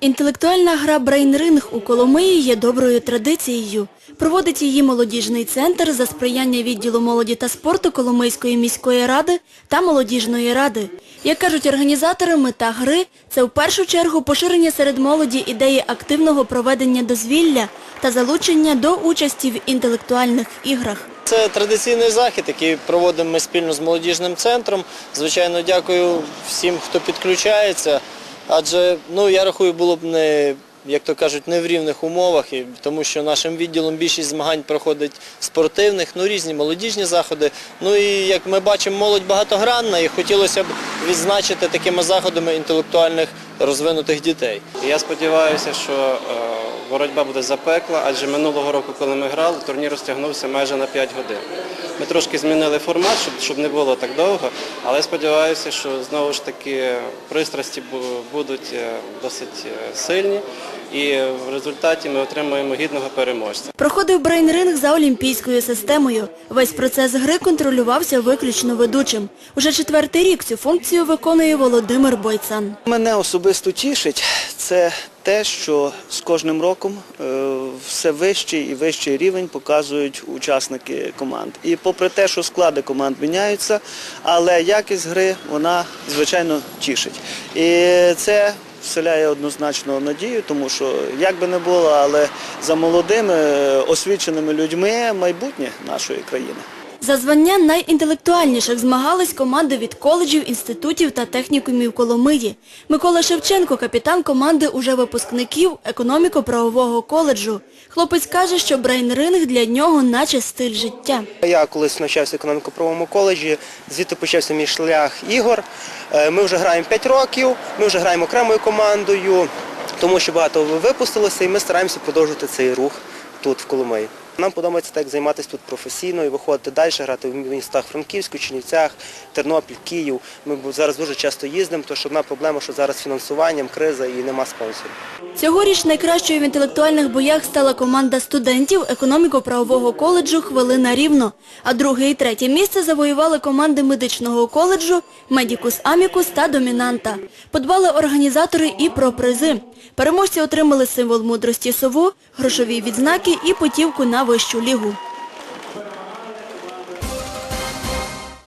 Інтелектуальна гра «Брейнринг» у Коломиї є доброю традицією. Проводить її молодіжний центр за сприяння відділу молоді та спорту Коломийської міської ради та молодіжної ради. Як кажуть організатори, мета гри – це в першу чергу поширення серед молоді ідеї активного проведення дозвілля та залучення до участі в інтелектуальних іграх. Це традиційний захід, який проводимо ми спільно з молодіжним центром. Звичайно, дякую всім, хто підключається. Адже ну я рахую, було б не як то кажуть, не в рівних умовах, тому що нашим відділом більшість змагань проходить спортивних, ну різні молодіжні заходи. Ну і як ми бачимо, молодь багатогранна, і хотілося б відзначити такими заходами інтелектуальних розвинутих дітей. Я сподіваюся, що е, боротьба буде запекла, адже минулого року, коли ми грали, турнір розтягнувся майже на 5 годин. Ми трошки змінили формат, щоб, щоб не було так довго, але сподіваюся, що знову ж таки пристрасті будуть е, досить е, сильні і в результаті ми отримаємо гідного переможця. Проходив брейнринг за олімпійською системою. Весь процес гри контролювався виключно ведучим. Уже четвертий рік цю функцію виконує Володимир Бойцан. Мене особисто тішить це те, що з кожним роком е, все вищий і вищий рівень показують учасники команд. І попри те, що склади команд міняються, але якість гри вона звичайно тішить. І це вселяє однозначно надію, тому що як би не було, але за молодими е, освіченими людьми майбутнє нашої країни. За звання найінтелектуальніших змагались команди від коледжів, інститутів та технікумів Коломиї. Микола Шевченко, капітан команди уже випускників економіко-правового коледжу. Хлопець каже, що брейнринг для нього наче стиль життя. Я колись навчався в економіко-правовому коледжі, звідти почався мій шлях ігор. Е, Ми вже граємо 5 років, ми вже граємо окремою командою, тому що багато випустилося, і ми стараємося продовжувати цей рух тут, в Коломиї. Нам подобається так займатися тут професійно і виходити далі, грати в містах Франківську, Чернівцях, Тернопіль, Київ. Ми зараз дуже часто їздимо, тому що одна проблема, що зараз фінансуванням, криза і нема спонсорів. Цьогоріч найкращою в інтелектуальних боях стала команда студентів економіко-правового коледжу «Хвилина рівно», а друге і третє місце завоювали команди медичного коледжу «Медікус Амікус» та «Домінанта». Подбали організатори і про призи. Переможці отримали символ мудрості сову, грошові відзнаки і путівку на आवश्यले हूँ।